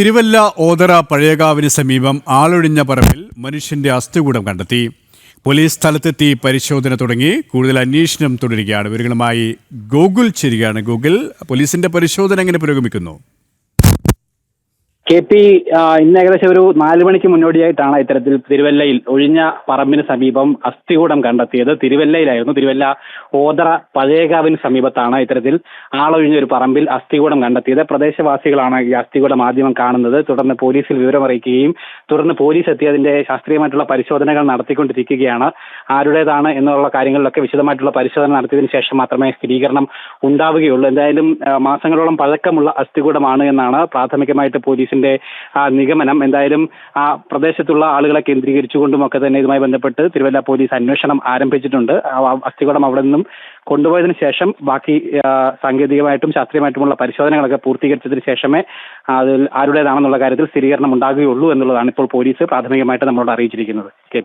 തിരുവല്ല ഓതറ പഴയകാവിന് സമീപം ആളൊഴിഞ്ഞ പറമ്പിൽ മനുഷ്യന്റെ അസ്ഥികൂടം കണ്ടെത്തി. പോലീസ് സ്ഥലത്തെത്തി പരിശോധന തുടങ്ങി. കൂടുതൽ അന്വേഷണം തുടരുകയാണ്. വിവരങ്ങളുമായി ഗൂഗിൾ ചേരുകയാണ്. ഗൂഗിൾ പോലീസിന്റെ പരിശോധന എങ്ങനെ പുരോഗമിക്കുന്നു? കെ പി ഇന്ന് ഏകദേശം ഒരു നാല് മണിക്ക് മുന്നോടിയായിട്ടാണ് ഇത്തരത്തിൽ തിരുവല്ലയിൽ ഒഴിഞ്ഞ പറമ്പിന് സമീപം അസ്ഥികൂടം കണ്ടെത്തിയത്. തിരുവല്ലയിലായിരുന്നു. തിരുവല്ല ഓതറ പഴയകാവിന് സമീപത്താണ് ഇത്തരത്തിൽ ആളൊഴിഞ്ഞ ഒരു പറമ്പിൽ അസ്ഥികൂടം കണ്ടെത്തിയത്. പ്രദേശവാസികളാണ് ഈ അസ്ഥികൂടം ആദ്യം കാണുന്നത്. തുടർന്ന് പോലീസിൽ വിവരമറിയിക്കുകയും തുടർന്ന് പോലീസ് എത്തി അതിന്റെ ശാസ്ത്രീയമായിട്ടുള്ള പരിശോധനകൾ നടത്തിക്കൊണ്ടിരിക്കുകയാണ്. ആരുടേതാണ് എന്നുള്ള കാര്യങ്ങളിലൊക്കെ വിശദമായിട്ടുള്ള പരിശോധന നടത്തിയതിനു ശേഷം മാത്രമേ സ്ഥിരീകരണം ഉണ്ടാവുകയുള്ളൂ. എന്തായാലും മാസങ്ങളോളം പഴക്കമുള്ള അസ്ഥികൂടമാണ് എന്നാണ് പ്രാഥമികമായിട്ട് പോലീസിന്റെ ആ, നിഗമനം എന്തായാലും ആ പ്രദേശത്തുള്ള ആളുകളെ കേന്ദ്രീകരിച്ചുകൊണ്ടും ഒക്കെ തന്നെ ഇതുമായി ബന്ധപ്പെട്ട് തിരുവല്ല പോലീസ് അന്വേഷണം ആരംഭിച്ചിട്ടുണ്ട്. അസ്ഥികൂടം അവിടെ നിന്നും കൊണ്ടുപോയതിനു ശേഷം ബാക്കി സാങ്കേതികമായിട്ടും ശാസ്ത്രീയമായിട്ടുമുള്ള പരിശോധനകളൊക്കെ പൂർത്തീകരിച്ചതിന് ശേഷമേ അതിൽ ആരുടേതാണെന്നുള്ള കാര്യത്തിൽ സ്ഥിരീകരണം ഉണ്ടാകുകയുള്ളൂ എന്നുള്ളതാണ് ഇപ്പോൾ പോലീസ് പ്രാഥമികമായിട്ട് നമ്മളോട് അറിയിച്ചിരിക്കുന്നത്. കെ